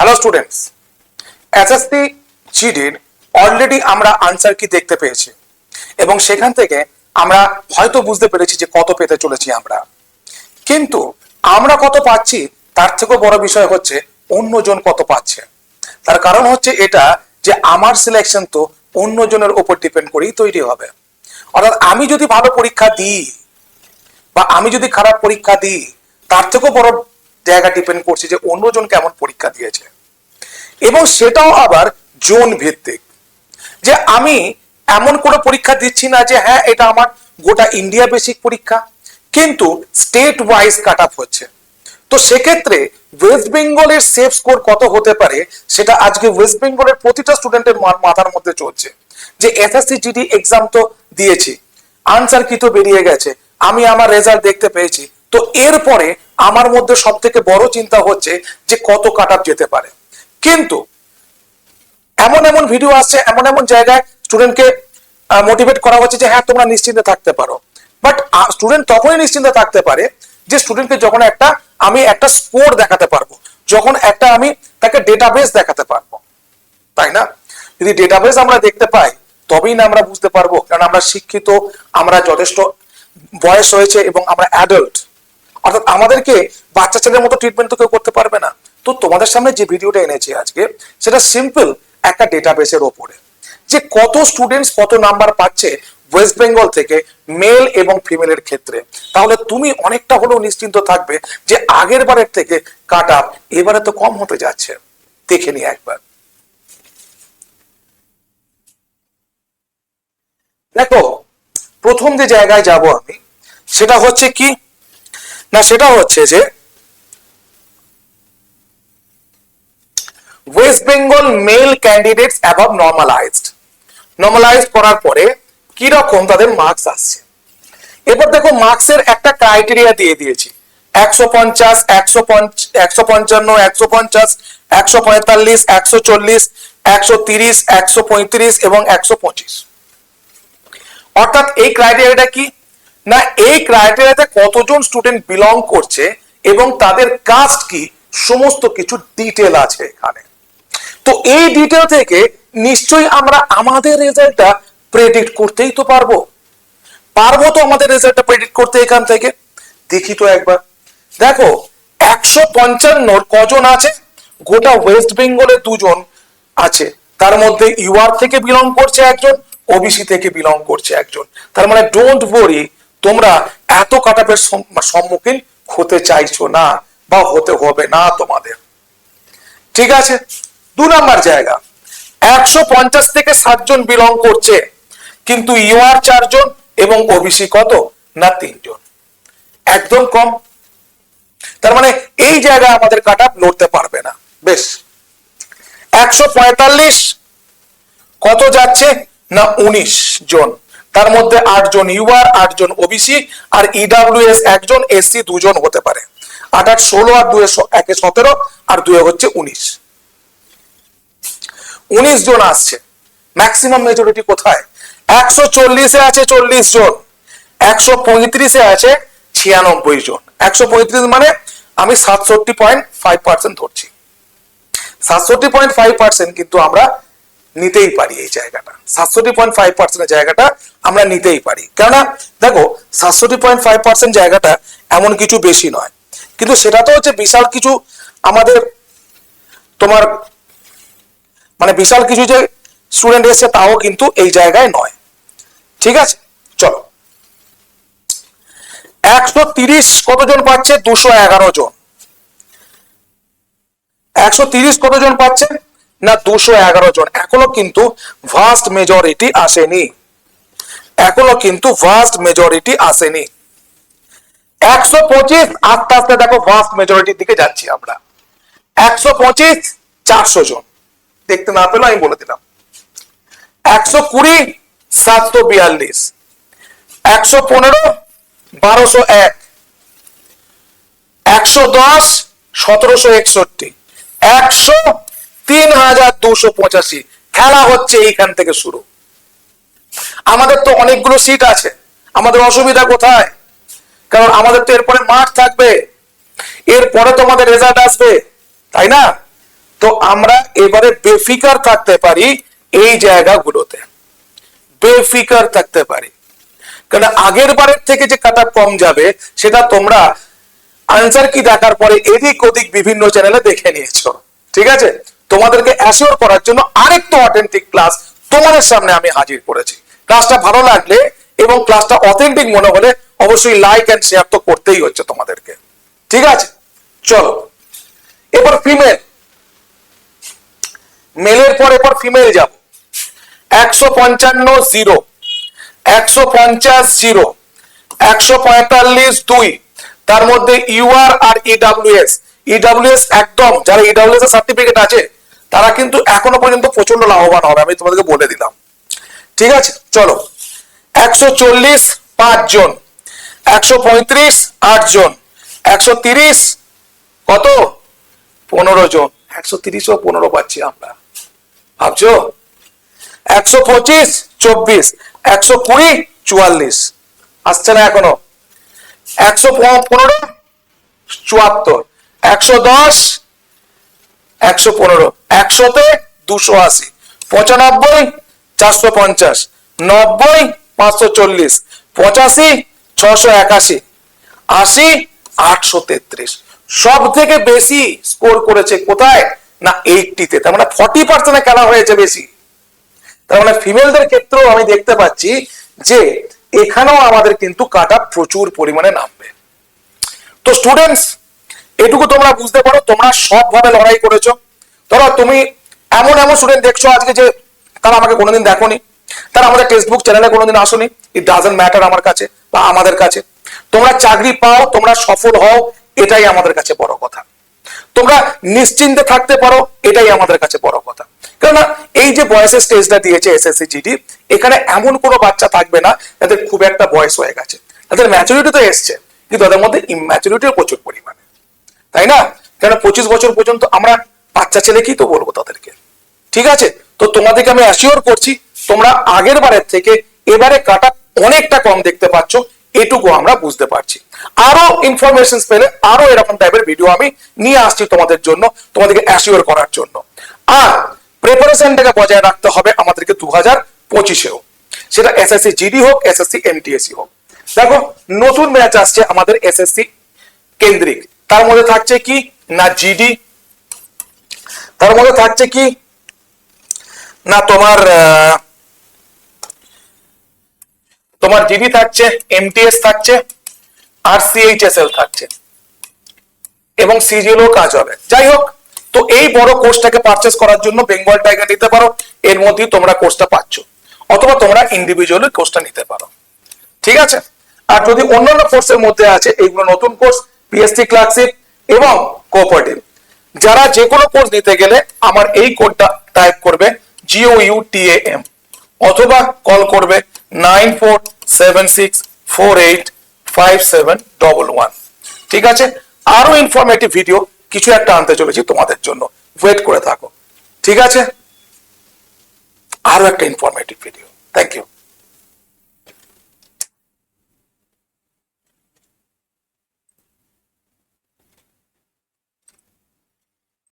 Hello students SSC জিডির already আমরা answer কি দেখতে পেয়েছি? এবং সেখান থেকে আমরা হয়তো বুঝতে পেরেছি যে কত পেতে চলেছি আমরা। কিন্তু আমরা কত পাচ্ছি, তার থেকেও বড় বিষয় হচ্ছে অন্যজন কত পাচ্ছে। তার কারণ হচ্ছে এটা যে আমার সিলেকশন তো অন্যজনের উপর ডিপেন্ড করেই তৈরি হবে। অর্থাৎ আমি যদি ভালো পরীক্ষা দিই, বা আমি যদি খারাপ পরীক্ষা দিই, তার থেকেও বড় জায়গা ডিপেন্ড করছে যে অন্যজন কেমন পরীক্ষা দিয়েছে। এবং সেটাও আবার জোন ভিত্তিক। যে আমি এমন কোনো পরীক্ষা দিচ্ছি না যে হ্যাঁ এটা আমার গোটা ইন্ডিয়া বেসিক পরীক্ষা, কিন্তু স্টেট ওয়াইজ কাট আপ হচ্ছে। তো সেক্ষেত্রে ওয়েস্ট বেঙ্গলের সেফ স্কোর কত হতে পারে, সেটা আজকে ওয়েস্ট বেঙ্গলের প্রতিটা স্টুডেন্টের মাথার মধ্যে চলছে। যে এসএসসি জিডি এক্সাম তো দিয়েছি আনসার কি তো বেরিয়ে গেছে, আমি আমার রেজাল্ট দেখতে পেয়েছি তো এরপরে আমার মধ্যে সব থেকে বড় চিন্তা হচ্ছে যে কত কাট যেতে পারে। কিন্তু এমন এমন ভিডিও আসছে, এমন এমন জায়গায় স্টুডেন্টকে মোটিভেট করা হচ্ছে যে হ্যাঁ তোমরা নিশ্চিন্তে থাকতে পারো। বাট স্টুডেন্ট তখনই নিশ্চিন্তে থাকতে পারে যে স্টুডেন্টকে যখন একটা আমি একটা স্কোর দেখাতে পারব, যখন একটা আমি তাকে ডেটাবেস দেখাতে পারব। তাই না? যদি ডেটাবেস আমরা দেখতে পাই, তবেই না আমরা বুঝতে পারব। কারণ আমরা শিক্ষিত, আমরা যথেষ্ট বয়স হয়েছে এবং আমরা অ্যাডাল্ট অর্থাৎ আমাদেরকে বাচ্চা ছেলের মতো ট্রিটমেন্ট তো কেউ করতে পারবে না। তো তোমাদের সামনে যে ভিডিওটা এনেছি আজকে, সেটা সিম্পল একটা ডেটাবেসের ওপরে। যে কত স্টুডেন্টস কত নাম্বার পাচ্ছে ওয়েস্ট বেঙ্গল থেকে মেল এবং ফিমেলের ক্ষেত্রে। তাহলে তুমি অনেকটা হলেও নিশ্চিন্ত থাকবে যে আগের বারের থেকে কাট আপ এবারে তো কম হতে যাচ্ছে। দেখে নি একবার। দেখো, প্রথম যে জায়গায় যাব আমি, সেটা হচ্ছে কি? না, সেটা হচ্ছে যে West Bengal male candidates above normalized normalize করার পরে কি রকম তাদের মার্কস আসছে? এবার দেখো মার্কসের একটা ক্রাইটেরিয়া দিয়ে দিয়েছি। একশো পঞ্চাশ, একশো একশো পঞ্চান্ন, একশো পঞ্চাশ, একশো পঁয়তাল্লিশ, একশো চল্লিশ, একশো তিরিশ, একশো পঁয়ত্রিশ এবং একশো পঁচিশ। অর্থাৎ এই ক্রাইটেরিয়াটা কি? না, এই ক্রাইটেরিয়াতে কতজন স্টুডেন্ট বিলং করছে এবং তাদের কাস্ট কি, সমস্ত কিছু ডিটেল আছে এখানে। তো এই ডিটেল থেকে নিশ্চয়ই আমরা আমাদের রেজাল্টটা প্রেডিক্ট করতেই তো পারব। পারব তো আমাদের রেজাল্টটা প্রেডিক্ট করতে এখান থেকে। দেখি তো একবার। দেখো, একশো পঞ্চান্নর কজন আছে? গোটা ওয়েস্ট বেঙ্গলে দুজন আছে। তার মধ্যে ইউআর থেকে বিলং করছে একজন ওবিসি থেকে বিলং করছে একজন। তার মানে ডোন্ট ওয়ারি তোমরা এত কাটাপের সম্মুখীন হতে চাইছো না বা হতে হবে না তোমাদের। ঠিক আছে? দু নাম্বার জায়গা। একশো পঞ্চাশ থেকে সাতজন বিলং করছে, কিন্তু ইউআর চারজন এবং ওবিসি কত? না, তিনজন। একদম কম। তার মানে এই জায়গায় আমাদের কাট আপ লড়তে পারবে না। বেশ। একশো পঁয়তাল্লিশ কত যাচ্ছে? না, উনিশ জন। তার মধ্যে আট জন ইউআর আট জন ওবিসি আর ইডাব্লিউএস একজন এসসি দুজন হতে পারে। আট আট ষোলো আর দুয়ে একে সতেরো আর দুয়ে হচ্ছে উনিশ। উনিশ জন আসছে। ম্যাক্সিমাম মেজরিটি কোথায়? একশো চল্লিশে আছে চল্লিশ জন। একশো পঁয়ত্রিশে আছে ছিয়ানব্বই জন। একশো পঁয়ত্রিশ মানে আমি সাতষট্টি পয়েন্ট ফাইভ পার্সেন্ট ধরছি। সাতষট্টি পয়েন্ট ফাইভ পার্সেন্ট কিন্তু আমরা নিতেই পারি এই জায়গাটা। সাতষট্টি পয়েন্ট ফাইভ পার্সেন্টের জায়গাটা আমরা নিতেই পারি। কেননা, দেখো, সাতষট্টি পয়েন্ট ফাইভ পার্সেন্ট জায়গাটা এমন কিছু বেশি নয়। কিন্তু সেটা তো হচ্ছে বিশাল কিছু আমাদের তোমার মানে বিশাল কিছু যে স্টুডেন্ট এসে তাও কিন্তু এই জায়গায় নয়। ঠিক আছে? চলো। একশো তিরিশ কতজন পাচ্ছে? দুশো এগারো জন। একশো তিরিশ কতজন পাচ্ছে? না দুশো এগারো জন। এখনও কিন্তু ভাস্ট মেজরিটি আসেনি। এখনও কিন্তু ভাস্ট মেজরিটি আসেনি। একশো পঁচিশ, আস্তে আস্তে দেখো ভাস্ট মেজরিটির দিকে যাচ্ছি আমরা। একশো পঁচিশ, চারশো জন। দেখতে না পেল আমি বলে দিলাম। একশো কুড়ি, সাতশো বিয়াল্লিশ। একশো পনেরো, বারোশো এক। একশো দশ, সতেরোশো একষট্টি। একশো তিন হাজার দুশো পঁচাশি। খেলা হচ্ছে এইখান থেকে শুরু। আমাদের তো অনেকগুলো সিট আছে। আমাদের অসুবিধা কোথায়? কারণ আমাদের তো এরপরে মাঠ থাকবে। এরপরে তো আমাদের রেজাল্ট আসবে। তাই না? তো আমরা এবারে বেফিকার থাকতে পারি এই জায়গাগুলোতে। বেফিকার থাকতে পারি। কারণ আগের বারের থেকে যে কাটা কম যাবে, সেটা তোমরা আনসার কি দেখার পরে এদিক ওদিক বিভিন্ন চ্যানেলে দেখে নিয়েছো। ঠিক আছে? তোমাদেরকে অ্যাসিওর করার জন্য আরেকটু অথেন্টিক ক্লাস তোমাদের সামনে আমি হাজির করেছি। ক্লাসটা ভালো লাগলে এবং ক্লাসটা অথেন্টিক মনে হলে অবশ্যই লাইক এন্ড শেয়ার তো করতেই হচ্ছে তোমাদেরকে। ঠিক আছে? চলো। এবার ফিমেল মেলের পর এবার ফিমেল যাব। একশো পঞ্চান্ন জিরো। একশো পঞ্চাশ জিরো। একশো পঁয়তাল্লিশ দুই। তার মধ্যে ইউআর আর ইডাব্লিউএস ইডাব্লিউএস একদম, যারা ইডাব্লিউএস এর সার্টিফিকেট আছে তারা কিন্তু এখনও পর্যন্ত প্রচণ্ড লাভবান হবে, আমি তোমাদেরকে বলে দিলাম। ঠিক আছে, চলো। একশো চল্লিশ, পাঁচ জন। একশো পঁয়ত্রিশ, আট জন। একশো তিরিশ, কত? পনেরো জন। একশো তিরিশ ও পনেরো পাচ্ছি আমরা। ভাবছ? একশো পঁচিশ, চব্বিশ। একশো কুড়ি, চুয়াল্লিশ। আসছে না এখনও? একশো পনেরো, চুয়াত্তর। একশো দশ একশো পনেরো, একশোতে দুশো আশি, পঁচানব্বই, চারশো পঞ্চাশ, নব্বই, পাঁচশো চল্লিশ, পঁচাশি ছশো একাশি, আশি, আটশো তেত্রিশ। সব থেকে বেশি স্কোর করেছে কোথায়? না এইটিতে তার মানে ফর্টি পার্সেন্টে খেলা হয়েছে বেশি। তার মানে ফিমেলদের ক্ষেত্রেও আমি দেখতে পাচ্ছি যে এখানেও আমাদের কিন্তু কাটা প্রচুর পরিমাণে নামবে। তো স্টুডেন্টস এটুকু তোমরা বুঝতে পারো, তোমরা সবভাবে লড়াই করেছ। ধরো তুমি এমন এমন স্টুডেন্ট দেখছ আজকে যে তারা আমাকে কোনোদিন দেখোনি, তারা আমাদের টেক্সটবুক চ্যানেলে কোনোদিন আসোনি ইট ডাজেন্ট ম্যাটার আমার কাছে বা আমাদের কাছে। তোমরা চাকরি পাও, তোমরা সফল হও, এটাই আমাদের কাছে বড় কথা। তোমরা নিশ্চিন্তে থাকতে পারো, এটাই আমাদের কাছে বড় কথা। কেননা এই যে বয়সের স্টেজটা দিয়েছে এসএসসি জিডি এখানে এমন কোনো বাচ্চা থাকবে না যাদের খুব একটা বয়স হয়ে গেছে। তাদের ম্যাচুরিটি তো এসছে, কিন্তু তাদের মধ্যে ইম্যাচুরিটিও প্রচুর পরিমাণে। তাই না? কেন পঁচিশ বছর পর্যন্ত আমরা বাচ্চা ছেলেকেই তো বলব তাদেরকে। ঠিক আছে? তো তোমাদেরকে আমি অ্যাসিওর করছি, তোমরা আগের বারের থেকে এবারে কাটা অনেকটা কম দেখতে পাচ্ছ, এটুকু আমরা বুঝতে পারছি। আরও ইনফরমেশন পেলে আরও এরকম টাইপের ভিডিও আমি নিয়ে আসছি তোমাদের জন্য, তোমাদেরকে অ্যাসিওর করার জন্য। আর প্রিপারেশনটাকে বজায় রাখতে হবে আমাদেরকে দু হাজার পঁচিশেও। সেটা এসএসসি জিডি হোক এসএসসি এমটিএসসি হোক। দেখো, নতুন ম্যাচ আসছে আমাদের এসএসসি কেন্দ্রিক। তার মধ্যে থাকছে কি? না জিডি তার মধ্যে থাকছে কি? না তোমার তোমার জিডি থাকছে এমটিএস থাকছে আর সিএইচএসএল থাকছে, এবং সিজিএলও কাজ হবে। যাই হোক, তো এই বড় কোর্সটাকে পারচেস করার জন্য বেঙ্গল টাইগার নিতে পারো, এর মধ্যেই তোমরা কোর্সটা পাচ্ছ, অথবা তোমরা ইন্ডিভিজুয়ালি কোর্সটা নিতে পারো। ঠিক আছে? আর যদি অন্যান্য কোর্সের মধ্যে আছে, এইগুলো নতুন কোর্স পিএসসি ক্লাসিক এবং কোঅপারেটিভ যারা যে কোনো কোর্স নিতে গেলে আমার এই কোডটা টাইপ করবে জিও ইউ টি এম অথবা কল করবে nine four seven six four eight five seven double one ঠিক আছে? আরও ইনফরমেটিভ ভিডিও কিছু একটা আনতে চলেছি তোমাদের জন্য। ওয়েট করে থাকো। ঠিক আছে? আরও একটা ইনফরমেটিভ ভিডিও থ্যাংক ইউ